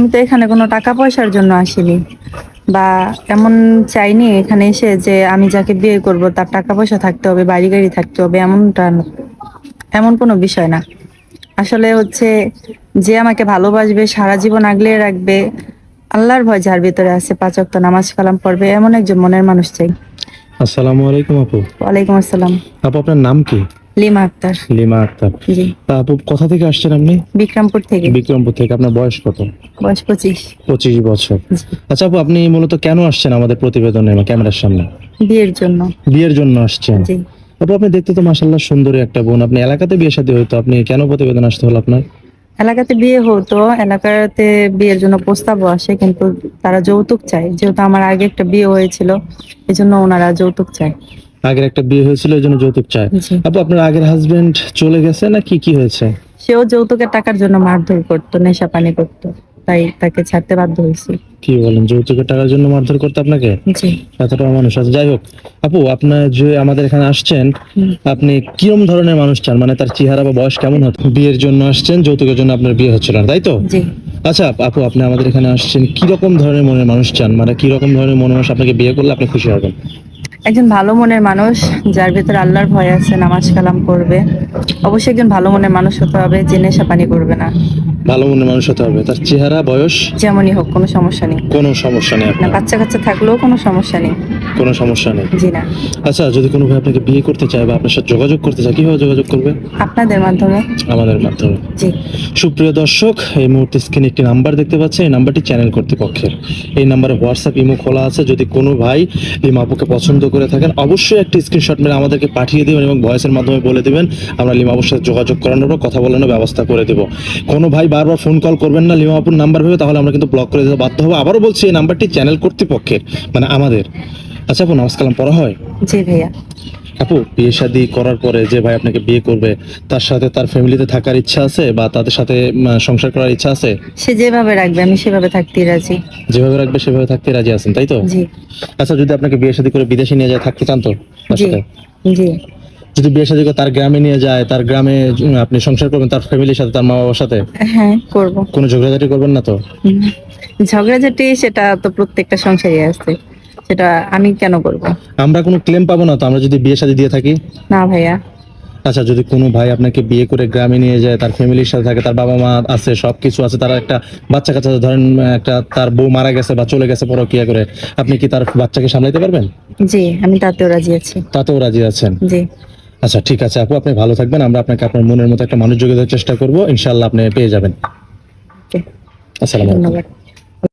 আমি তো এখানে কোনো টাকা পয়সার জন্য আসিনি। বা এমন চাইনি এখানে এসে যে আমি যাকে বিয়ে করব তার টাকা পয়সা থাকতে হবে বাড়ি গাড়ি থাকতে হবে এমনটা এমন কোনো বিষয় না। আসলে হচ্ছে যে আমাকে ভালোবাসবে সারা জীবন আগলে রাখবে আল্লাহর ভয় যার ভিতরে আছে পাঁচ ওয়াক্ত নামাজ কালাম পড়বে এমন একজন মনের মানুষ চাই। আসসালামু আলাইকুম আপু। ওয়ালাইকুম আসসালাম। আপু আপনার নাম কি? লিমা আক্তার। লিমা আক্তার। জি। তা আপু কোথা থেকে আসছেন আপনি? বিক্রমপুর থেকে। বিক্রমপুর থেকে। আপনার বয়স কত? বয়স পঁচিশ। পঁচিশ বছর। আচ্ছা আপু আপনি মূলত কেন আসছেন আমাদের প্রতিবেদনে ক্যামেরার সামনে? বিয়ের জন্য। বিয়ের জন্য আসছেন। জি। আপু আপনি দেখতে তো মাসাল্লাহ সুন্দরী একটা বোন। আপনি এলাকাতে বিয়ে শাদী হইতো আপনি কেন প্রতিবেদন আসতে হলো আপনার? এলাকাতে বিয়ে হতো। এলাকাতে বিয়ের জন্য প্রস্তাবও আসে কিন্তু তারা যৌতুক চায়। যেহেতু আমার আগে একটা বিয়ে হয়েছিল এই জন্য ওনারা যৌতুক চায়। আগের একটা বিয়ে হয়েছিল এই জন্য যৌতুক চায়। আপু আপনার আগের হাজবেন্ড চলে গেছে না কি কি হয়েছে? সেও যৌতুকের টাকার জন্য মারধর করতো নেশা পানি করতো তাই তাকে ছাড়তে বাধ্য হয়েছি। কি বলেন যৌতুকের টাকার জন্য মারধর করতে আপনাকে? এতটা মানুষ আছে। যাই হোক আপু আপনার যে আমাদের এখানে আসছেন। আপনি কিরম ধরনের মানুষ চান? মানে তার চেহারা বা বয়স কেমন হতো? বিয়ের জন্য আসছেন যৌতুকের জন্য আপনার বিয়ে হচ্ছিল না তাই তো? আচ্ছা আপু আপনি আমাদের এখানে আসছেন কীরকম ধরনের মনের মানুষ চান? মানে কীরকম ধরনের মনের মানুষ আপনাকে বিয়ে করলে আপনি খুশি হবেন? একজন ভালো মনের মানুষ, যার ভিতর আল্লাহর ভয় আছে, নামাজ কালাম করবে। অবশ্যই একজন ভালো মনের মানুষ হতে হবে, যে নেশা পানি করবে না। ভালো মনের মানুষ হতে হবে। তার চেহারা বয়স? যেমনই হোক কোনো সমস্যা নেই। কোনো সমস্যা নেই না আপনার? বাচ্চা কাচ্চা থাকলেও কোনো সমস্যা নেই। কোনো সমস্যা নেই? জি না। আচ্ছা যদি কোনো ভাই আপনাকে বিয়ে করতে চায় বা আপনার সাথে যোগাযোগ করতে চায় কীভাবে যোগাযোগ করবে? আপনাদের মাধ্যমে। আমাদের মাধ্যমে। জি। সুপ্রিয় দর্শক এই মুহূর্তে স্ক্রিনে একটি নাম্বার দেখতে পাচ্ছেন। এই নাম্বারটি চ্যানেল কর্তৃপক্ষের। এই নাম্বারে হোয়াটসঅ্যাপ ইমো খোলা আছে। যদি কোনো ভাই লিমা আপুকে পছন্দ করে থাকেন অবশ্যই একটি স্ক্রিনশট মেরে আমাদেরকে পাঠিয়ে দেবেন এবং ভয়েসের মাধ্যমে বলে দিবেন। আমরা লিমা আপুর সাথে যোগাযোগ করানোর কথা বলানোর ব্যবস্থা করে দেব। কোনো ভাই বারবার ফোন কল করবেন না লিমা আপুর নাম্বার ভেবে তাহলে আমরা কিন্তু ব্লক করে দিতে বাধ্য হব। আবারও বলছি এই নাম্বারটি চ্যানেল কর্তৃপক্ষের মানে আমাদের। আচ্ছা আপু নমস্কার পড়া হয়? জি ভাইয়া। আপু বিয়ে শাদী করার পরে যে ভাই আপনাকে বিয়ে করবে তার সাথে তার ফ্যামিলিতে থাকার ইচ্ছা আছে বা তাদের সাথে সংসার করার ইচ্ছা আছে? সে যেভাবে রাখবে আমি সেভাবে থাকতে রাজি। যেভাবে রাখবে সেভাবে থাকতে রাজি আছেন তাই তো? জি। আচ্ছা যদি আপনাকে বিয়ে শাদী করে বিদেশে নিয়ে যায় থাকতে চান তো জি। জি। যদি বিয়ে শাদী করে তার গ্রামে নিয়ে যায় তার গ্রামে আপনি সংসার করবেন তার ফ্যামিলির সাথে তার মা বাবার সাথে? হ্যাঁ করব। কোনো ঝগড়াঝাটি করবেন না তো। ঝগড়াঝাটি সেটা তো প্রত্যেকটা সংসারে আছে। সেটা আমি কেন করব? আমরা কোনো ক্লেম পাবো না তো? আমরা যদি বিয়ে শাদী দিয়ে থাকি? না ভাইয়া। আচ্ছা যদি কোনো ভাই আপনাকে বিয়ে করে গ্রামে নিয়ে যায় তার ফ্যামিলির সাথে থাকে তার বাবা মা আছে সব কিছু আছে তার একটা বাচ্চা কাচ্চা ধরেন একটা তার বউ মারা গেছে বা চলে গেছে পরকিয়া করে আপনি কি তার বাচ্চাকে সামলাইতে পারবেন? জি আমি তাতেও রাজি আছি। তাতেও রাজি আছেন? জি। আচ্ছা ঠিক আছে আপু আপনি ভালো থাকবেন। আমরা আপনাকে আপনার মনের মতো একটা মানুষ যোগাযোগের চেষ্টা করব। ইনশাল্লাহ আপনি পেয়ে যাবেন। আসসালামাইকুম আসসালামু আলাইকুম। ধন্যবাদ।